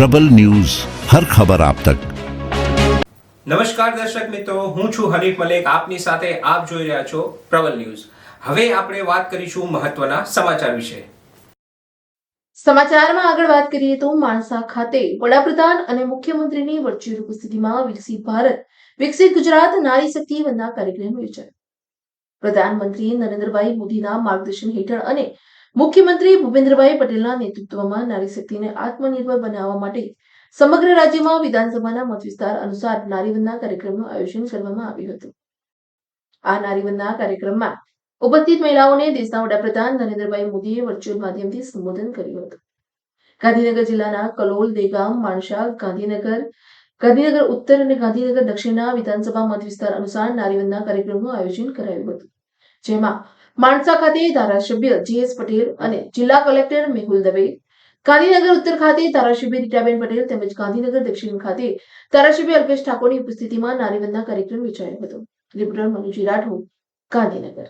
પ્રબલ news હર ખબર આપ તક. નમસ્કાર દર્શક મિત્રો હું છું હરીફ મલેક આપની સાથે આપ જોઈ રહ્યા છો પ્રબલ ન્યૂઝ. હવે આપણે વાત કરીશું મહત્વના સમાચાર વિશે. સમાચારમાં આગળ વાત કરીએ તો માણસા ખાતે વડાપ્રધાન અને મુખ્યમંત્રીની વર્ચ્યુઅલ ઉપસ્થિતિમાં વિકસિત ભારત. વિકસિત ગુજરાત નારી શક્તિ વંદના કાર્યક્રમ યોજાયો. પ્રધાનમંત્રી નરેન્દ્રભાઈ મોદીના માર્ગદર્શન હેઠળ અને મુખ્યમંત્રી ભૂપેન્દ્રભાઈ પટેલના નેતૃત્વમાં નારી શક્તિને આત્મનિર્ભર બનાવવા માટે સમગ્ર રાજ્યમાં વિધાનસભાના મત વિસ્તાર અનુસાર નારીવંદના કાર્યક્રમનું આયોજન કરવામાં આવ્યું હતું. આ નારીવંદના કાર્યક્રમમાં ઉપસ્થિત મહિલાઓને દેશના વડાપ્રધાન નરેન્દ્રભાઈ મોદીએ વર્ચ્યુઅલ માધ્યમથી સંબોધન કર્યું હતું. ગાંધીનગર જિલ્લાના કલોલ, દેગામ માણસા ગાંધીનગર ગાંધીનગર ઉત્તર અને ગાંધીનગર દક્ષિણના વિધાનસભા મત વિસ્તાર અનુસાર નારીવંદના કાર્યક્રમનું આયોજન કરાયું હતું. જેમાં માણસા ખાતે ધારાસભ્ય જીએસ પટેલ અને જિલ્લા કલેક્ટર મેહુલ દવે, ગાંધીનગર ઉત્તર ખાતે ધારાસભ્ય રીટાબેન પટેલ તેમજ ગાંધીનગર દક્ષિણ ખાતે ધારાસભ્ય અલ્પેશ ઠાકોરની ઉપસ્થિતિમાં નારીવંદના કાર્યક્રમ યોજાયો હતો. રિપોર્ટર મનુજી રાઠોડ, ગાંધીનગર.